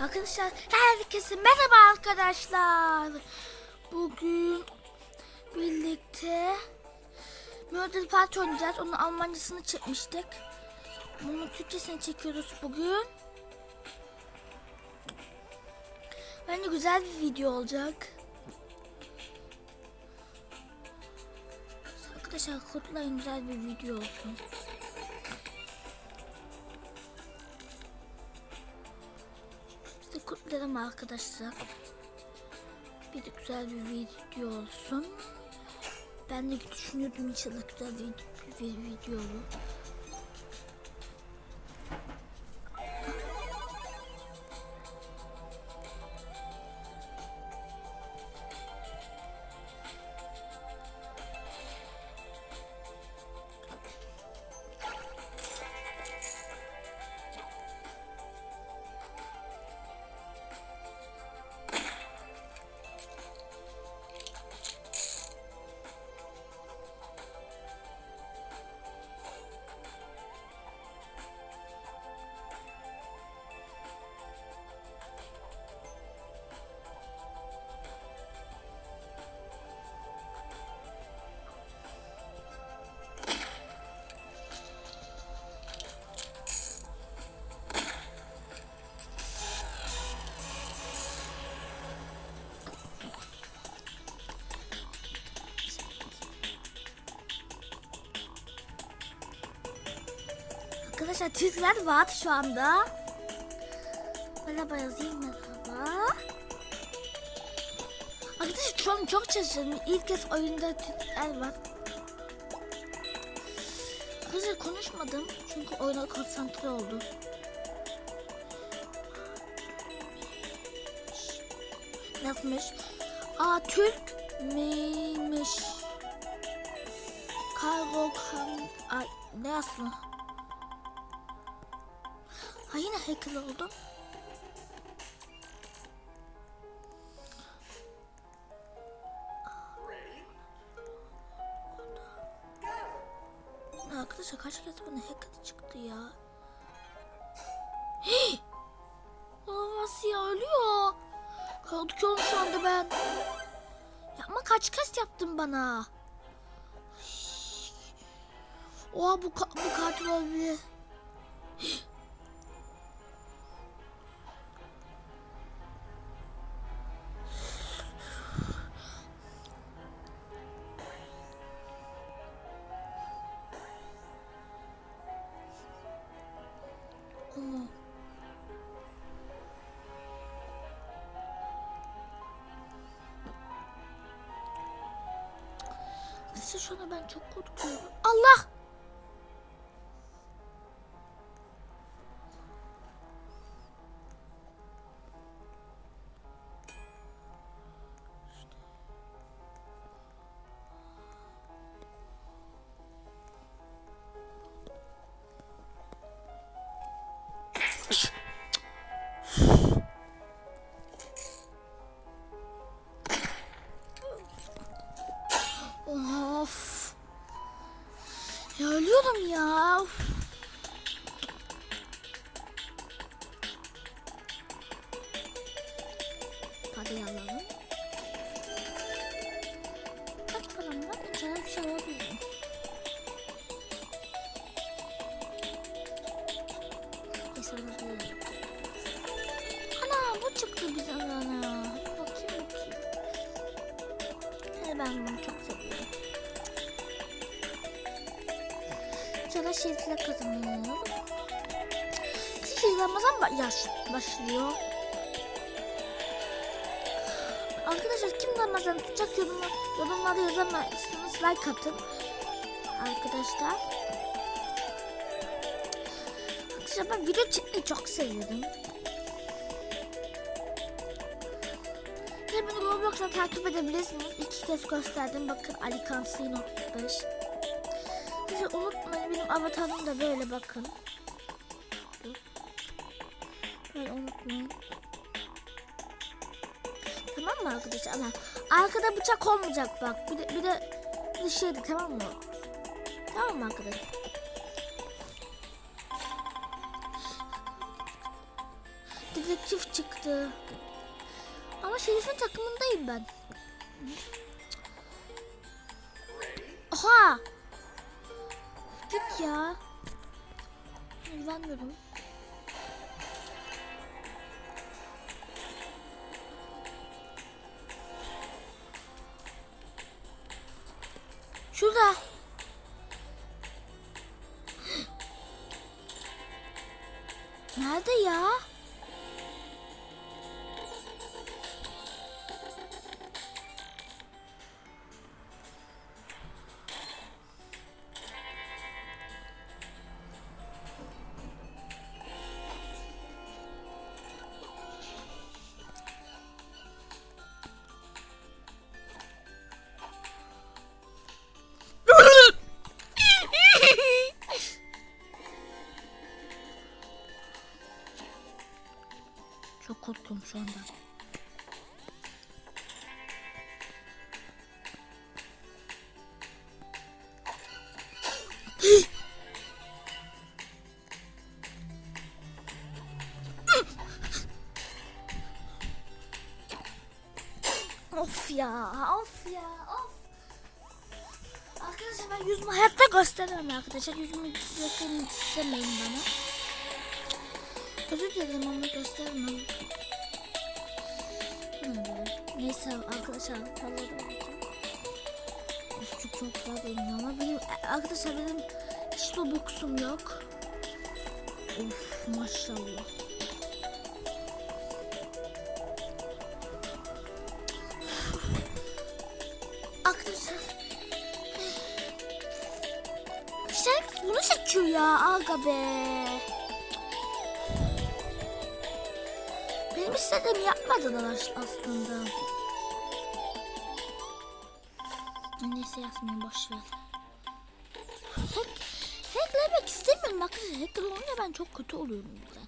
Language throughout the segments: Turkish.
Arkadaşlar herkese merhaba arkadaşlar. Bugün birlikte Murder Party oynayacağız. Onun Almancasını çekmiştik. Bunun Türkçesini çekiyoruz bugün. Bence güzel bir video olacak. Arkadaşlar kutlayın güzel bir video olsun. Kutlayalım arkadaşlar. Bir de güzel bir video olsun. Ben de düşünüyordum inşallah güzel bir video olur. Arkadaşlar Türkler var şu anda. Merhaba yazayım merhaba. Arkadaşlar şu an çok şaşırdım. İlk kez oyunda Türkler var. Arkadaşlar konuşmadım çünkü oyuna konsantre oldum. Yazmış. Aa Türk miymiş? Kargo kan... Ay ne yazmış? Ha yine hacker oldum. Ya Arkadaşlar kaç kez bana hacker çıktı ya. Hii! Olamaz ya ölüyor. Kaldıkıyorum şu anda ben. Ya ama kaç kez yaptın bana? Oha bu, ka- bu katil olabilir. Anda ben çok korkuyorum. Allah! Şeyle kazanıyorum. Ramazan ba- yaş başlıyor. Arkadaşlar kim Ramazan tutacak yorumlar, yorumlarda yazamazsınız. Like atın. Arkadaşlar. Arkadaşlar ben video çekmeyi çok seviyorum. Ve beni Roblox'ta takip edebilirsiniz. İki kez gösterdim. Bakın Ali Kansın 35. Size unutmayın benim avatarım da böyle bakın. Böyle unutmayın. Tamam mı arkadaşlar? Ama arkada bıçak olmayacak bak. Bir de bir de, bir şeydi tamam mı? Tamam mı arkadaşlar? Dedektif çıktı. Ama Şerif'in takımındayım ben. Oha! Git ya. Güvenmiyorum. Şurada. Nerede ya? Çok korktum şu anda. of ya, of ya, of. Arkadaşlar ben yüzümü hayatta gösteremem arkadaşlar. Yüzümü göstermek istemeyin bana. Özür dilerim ama göstermem. Hmm, Neyse arkadaşlar parladım. Çok çok güzel benim ama benim arkadaşlar benim hiç robuxum yok. Of maşallah. Arkadaşlar Sen bunu seçiyor ya aga be. Benim istediğimi yapmadılar as- aslında. Neyse yazmayayım boş ver. Hack, hacklemek istemiyorum arkadaşlar. Hacker olunca ben çok kötü oluyorum birden.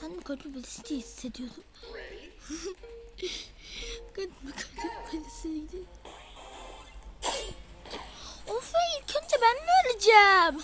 Kendimi kötü birisi diye hissediyorum. Kendimi kötü birisiydi. Of ya ilk önce ben mi öleceğim?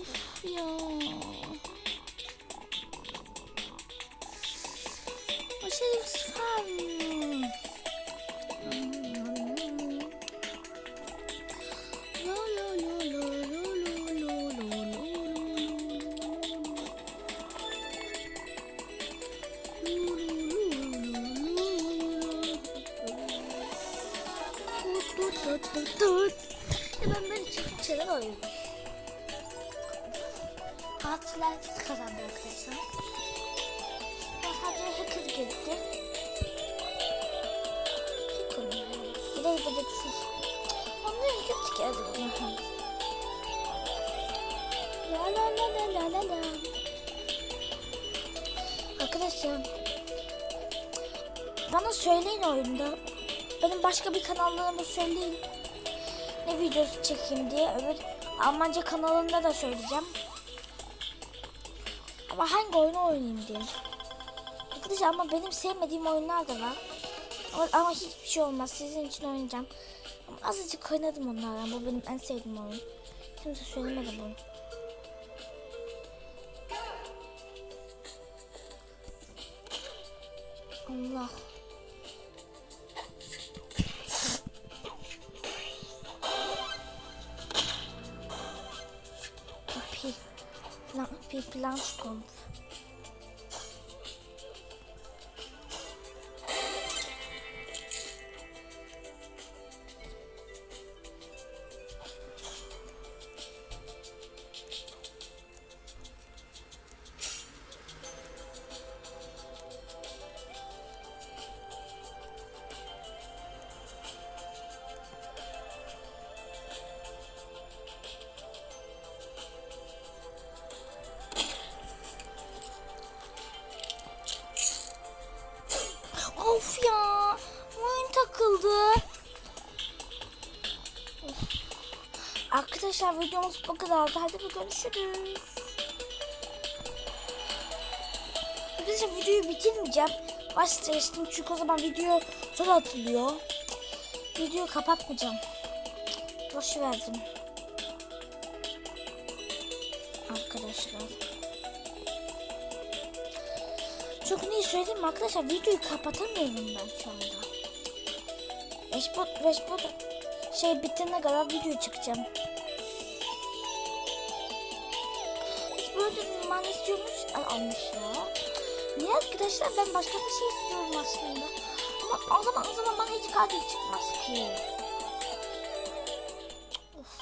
Of ya. Alıyorum. Katiller kazandı arkadaşlar. Ben sadece hacker gitti. Hacker mı? Bir de dedektif. Onlar ilginç geldi bana. La la la la la la la. Arkadaşlar bana söyleyin oyunda. Benim başka bir kanallarıma söyleyin. Videosu çekeyim diye. Öbür Almanca kanalında da söyleyeceğim. Ama hangi oyunu oynayayım diye. Arkadaşlar ama benim sevmediğim oyunlar da var. Ama, ama hiçbir şey olmaz. Sizin için oynayacağım. Ama azıcık oynadım onlardan. Bu benim en sevdiğim oyun. Kimse söylemedi bunu. Allah. Plan, takıldı. Arkadaşlar videomuz bu kadardı. Hadi bir görüşürüz. Arkadaşlar videoyu bitirmeyeceğim. Başlayıştım çünkü o zaman video sonra atılıyor. Videoyu kapatmayacağım. Boş verdim. Arkadaşlar. Çünkü neyi söyleyeyim arkadaşlar videoyu kapatamıyorum ben şu anda. Eşbot, Eşbot şey bitene kadar video çıkacağım. Böyle man istiyormuş almış ya. Niye arkadaşlar ben başka bir şey istiyorum aslında. Ama o zaman o zaman bana hiç katil çıkmaz ki. Of.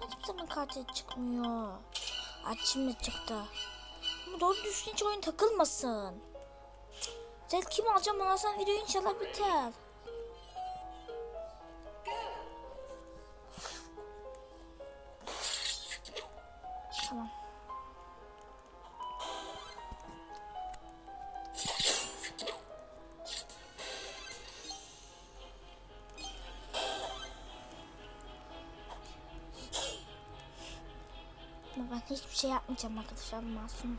Hiçbir zaman katil çıkmıyor. Ay şimdi çıktı. Ama doğru düzgün hiç oyun takılmasın. Zel kim alacağım ondan sonra video inşallah biter. Ama ben hiçbir şey yapmayacağım arkadaşlar masum.